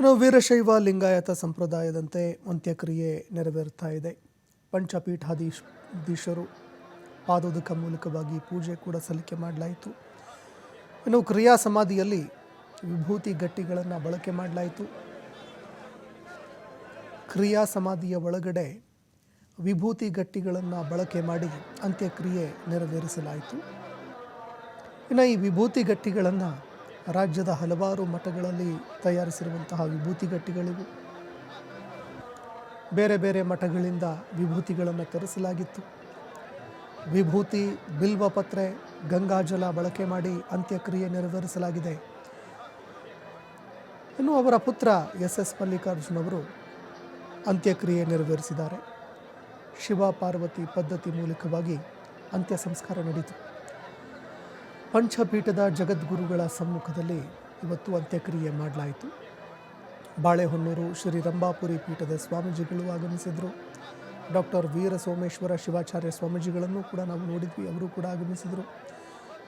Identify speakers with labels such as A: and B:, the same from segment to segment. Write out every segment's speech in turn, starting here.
A: ಇನ್ನು ವೀರಶೈವ ಲಿಂಗಾಯತ ಸಂಪ್ರದಾಯದಂತೆ ಅಂತ್ಯಕ್ರಿಯೆ ನೆರವೇರ್ತಾ ಇದೆ. ಪಂಚಪೀಠಾಧೀಶ್ ಧೀಶರು ಪಾದೋದಕ ಮೂಲಕವಾಗಿ ಪೂಜೆ ಕೂಡ ಸಲ್ಲಿಕೆ ಮಾಡಲಾಯಿತು. ಇನ್ನು ಕ್ರಿಯಾ ಸಮಾಧಿಯಲ್ಲಿ ವಿಭೂತಿ ಗಟ್ಟಿಗಳನ್ನು ಬಳಕೆ ಮಾಡಲಾಯಿತು. ಕ್ರಿಯಾ ಸಮಾಧಿಯ ಒಳಗಡೆ ವಿಭೂತಿ ಗಟ್ಟಿಗಳನ್ನು ಬಳಕೆ ಮಾಡಿ ಅಂತ್ಯಕ್ರಿಯೆ ನೆರವೇರಿಸಲಾಯಿತು. ಇನ್ನು ಈ ವಿಭೂತಿ ಗಟ್ಟಿಗಳನ್ನು ರಾಜ್ಯದ ಹಲವಾರು ಮಠಗಳಲ್ಲಿ ತಯಾರಿಸಿರುವಂತಹ ವಿಭೂತಿ ಗಟ್ಟಿಗಳಿವು. ಬೇರೆ ಬೇರೆ ಮಠಗಳಿಂದ ವಿಭೂತಿಗಳನ್ನು ತರಿಸಲಾಗಿತ್ತು. ವಿಭೂತಿ ಬಿಲ್ವಪತ್ರೆ ಗಂಗಾಜಲ ಬಳಕೆ ಮಾಡಿ ಅಂತ್ಯಕ್ರಿಯೆ ನೆರವೇರಿಸಲಾಗಿದೆ. ಇನ್ನು ಅವರ ಪುತ್ರ ಎಸ್ ಎಸ್ ಮಲ್ಲಿಕಾರ್ಜುನ್ ಅವರು ಅಂತ್ಯಕ್ರಿಯೆ ನೆರವೇರಿಸಿದ್ದಾರೆ. ಶಿವ ಪಾರ್ವತಿ ಪದ್ಧತಿ ಮೂಲಕವಾಗಿ ಅಂತ್ಯ ಸಂಸ್ಕಾರ ನಡೆಯಿತು ಪಂಚಪೀಠದ ಜಗದ್ಗುರುಗಳ ಸಮ್ಮುಖದಲ್ಲಿ ಇವತ್ತು ಅಂತ್ಯಕ್ರಿಯೆ ಮಾಡಲಾಯಿತು. ಬಾಳೆಹೊನ್ನೂರು ಶ್ರೀ ರಂಭಾಪುರಿ ಪೀಠದ ಸ್ವಾಮೀಜಿಗಳು ಆಗಮಿಸಿದರು. ಡಾಕ್ಟರ್ ವೀರ ಸೋಮೇಶ್ವರ ಶಿವಾಚಾರ್ಯ ಸ್ವಾಮೀಜಿಗಳನ್ನು ಕೂಡ ನಾವು ನೋಡಿದ್ವಿ, ಅವರು ಕೂಡ ಆಗಮಿಸಿದರು.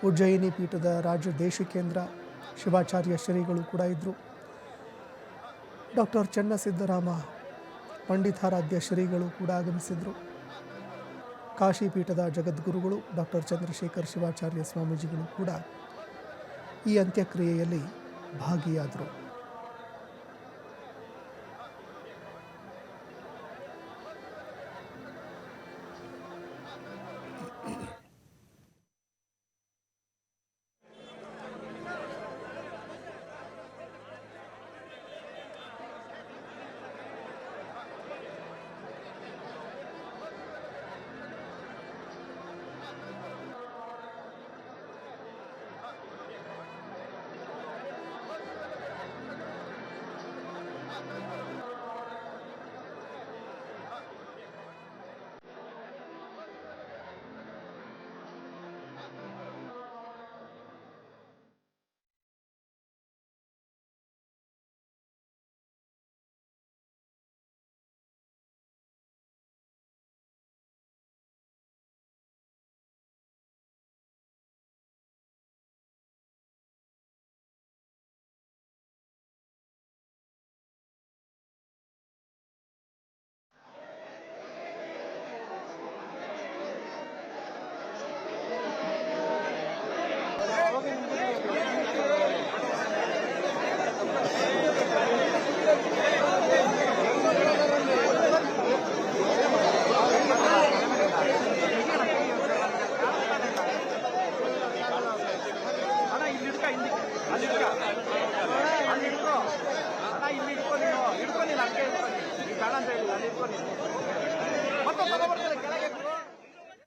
A: ಉಜ್ಜಯಿನಿ ಪೀಠದ ರಾಜ್ಯ ದೇಶಿಕೇಂದ್ರ ಶಿವಾಚಾರ್ಯ ಶ್ರೀಗಳು ಕೂಡ ಇದ್ದರು ಡಾಕ್ಟರ್ ಚನ್ನಸಿದ್ದರಾಮ ಪಂಡಿತಾರಾಧ್ಯ ಶ್ರೀಗಳು ಕೂಡ ಆಗಮಿಸಿದರು. ಕಾಶಿ ಪೀಠದ ಜಗದ್ಗುರುಗಳು ಡಾಕ್ಟರ್ ಚಂದ್ರಶೇಖರ್ ಶಿವಾಚಾರ್ಯ ಸ್ವಾಮೀಜಿಗಳು ಕೂಡ ಈ ಅಂತ್ಯಕ್ರಿಯೆಯಲ್ಲಿ ಭಾಗಿಯಾದರು.
B: ಇಲ್ಲಿ ಇಡ್ಕ ಇಲ್ಲಿ ಅಲ್ಲಿ ಇಡ್ಕ ಅಲ್ಲಿ ಇಡ್ಕೋ ಅಣ್ಣ ಇಲ್ಲಿ ಇಡ್ಕೊ ನೀನು ಇಡ್ಕೊ ನೀನು ಅಕ್ಕೆ ಇಡ್ಕೊ ನೀನು ಬೇಡ ಅಂತ ಹೇಳಿ ಅಲ್ಲಿ ಇಡ್ಕೊ ನೀನು ಮತ್ತೆ ತಗೋಬರ್ತೀನಿ